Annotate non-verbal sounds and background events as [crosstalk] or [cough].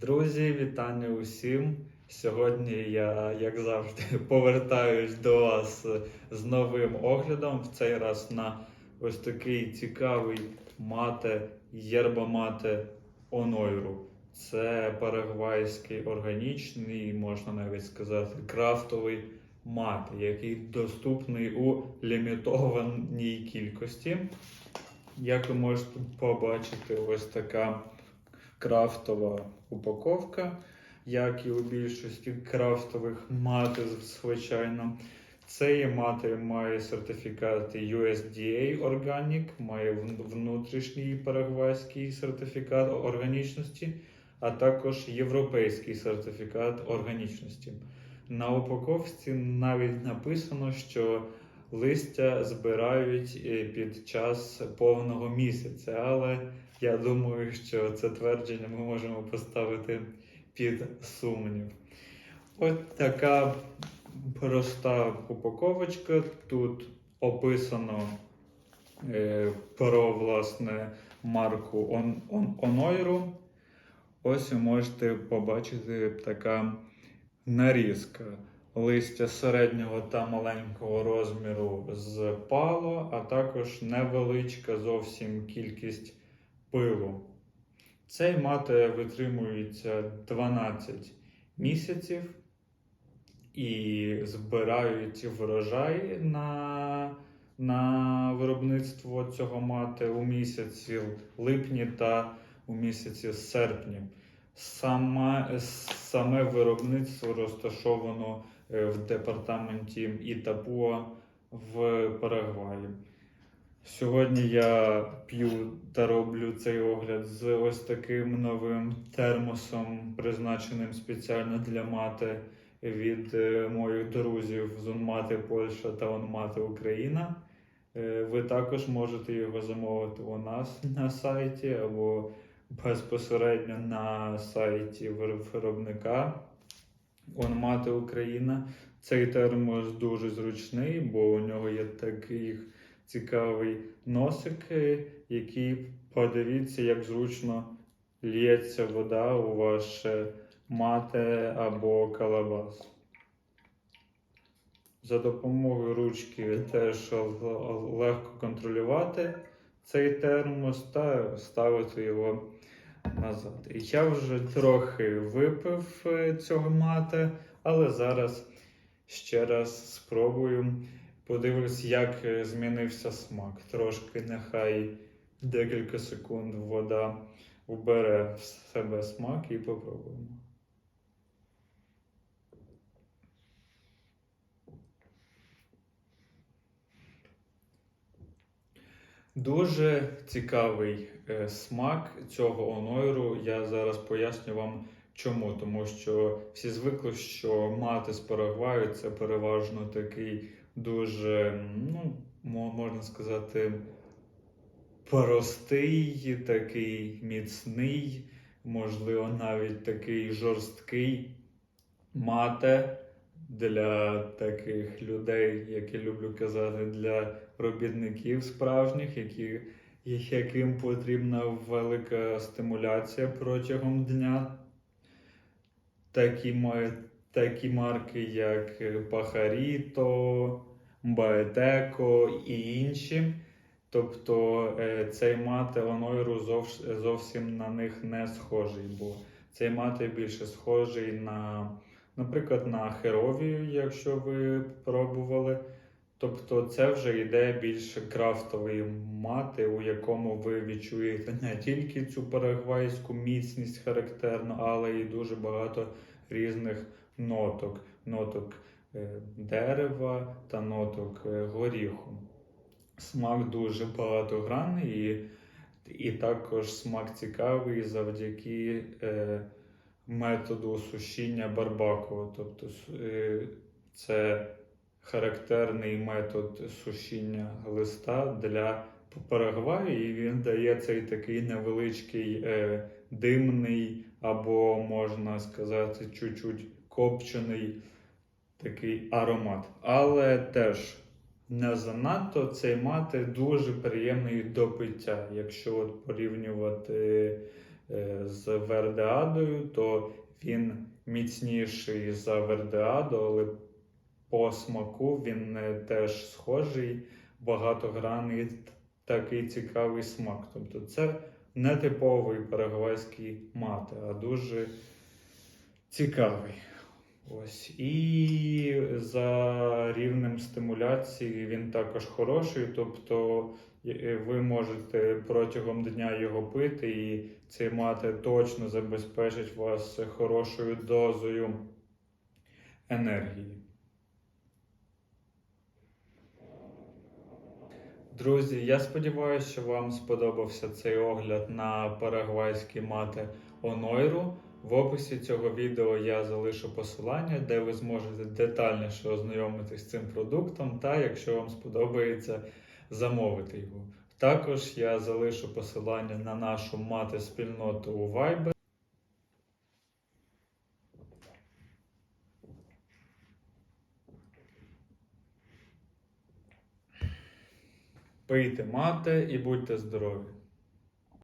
Друзі, вітання усім. Сьогодні я, як завжди, [laughs] повертаюсь до вас з новим оглядом. В цей раз на ось такий цікавий мате, єрбамате онойру. Це парагвайський органічний, можна навіть сказати, крафтовий мат, який доступний у лімітованій кількості. Як ви можете побачити, ось така крафтова упаковка, як і у більшості крафтових мати, звичайно. Цей мати має сертифікати USDA Organic, має внутрішній парагвайський сертифікат органічності, а також європейський сертифікат органічності. На упаковці навіть написано, що листя збирають е, під час повного місяця, але я думаю, що це твердження ми можемо поставити під сумнів. От така проста упаковочка. Тут описано е, про власне марку Он, Он, Онойру. Ось ви можете побачити така нарізка. Листя середнього та маленького розміру з пало, а також невеличка зовсім кількість пилу. Цей мати витримується 12 місяців і збирають врожай на, на виробництво цього мати у місяці липні та у місяці серпні. Саме, саме виробництво розташовано е, в департаменті Ітапуа в Парагваї. Сьогодні я п'ю та роблю цей огляд з ось таким новим термосом, призначеним спеціально для мати від е, моїх друзів з Унмати Польща та Унмати Україна. Е, Ви також можете його замовити у нас на сайті або безпосередньо на сайті виробника Онмати Україна. Цей термос дуже зручний, бо у нього є такий цікавий носик, який подивіться, як зручно лється вода у ваше мате або калабас. За допомогою ручки теж легко контролювати цей термос та ставити його назад. І я вже трохи випив е, цього мате, але зараз ще раз спробую. Подивлюсь, як е, змінився смак. Трошки нехай декілька секунд вода вбере в себе смак і попробуємо. Дуже цікавий е, смак цього онойру. Я зараз поясню вам чому. Тому що всі звикли, що мати з Парагваю це переважно такий дуже, ну, можна сказати, простий, такий міцний, можливо, навіть такий жорсткий мате для таких людей, як я люблю казати, для робітників справжніх, які, яким потрібна велика стимуляція протягом дня. Такі, ма- такі марки, як Пахаріто, Баетеко і інші. Тобто е, цей мат Онойру зовсім на них не схожий, бо цей мати більше схожий на, наприклад, на Херовію, якщо ви пробували. Тобто це вже йде більше крафтової мати, у якому ви відчуєте не тільки цю парагвайську міцність характерну, але й дуже багато різних ноток, ноток е, дерева та ноток е, горіху. Смак дуже багатогранний і, і також смак цікавий завдяки е, методу сушіння барбакова. Тобто е, це характерний метод сушіння листа для Парагваю, і він дає цей такий невеличкий е, димний, або можна сказати, чуть-чуть копчений такий аромат. Але теж не занадто цей мати дуже приємний до пиття, якщо от порівнювати е, з вердеадою, то він міцніший за вердеаду, але по смаку він теж схожий, багатогранний, такий цікавий смак. Тобто це не типовий парагвайський мати, а дуже цікавий. Ось. І за рівнем стимуляції він також хороший, тобто е, ви можете протягом дня його пити, і цей мати точно забезпечить вас хорошою дозою енергії. Друзі, я сподіваюся, що вам сподобався цей огляд на парагвайські мати Онойру. В описі цього відео я залишу посилання, де ви зможете детальніше ознайомитись з цим продуктом, та якщо вам сподобається, замовити його. Також я залишу посилання на нашу мати спільноту у Viber. Пийте мати і будьте здорові!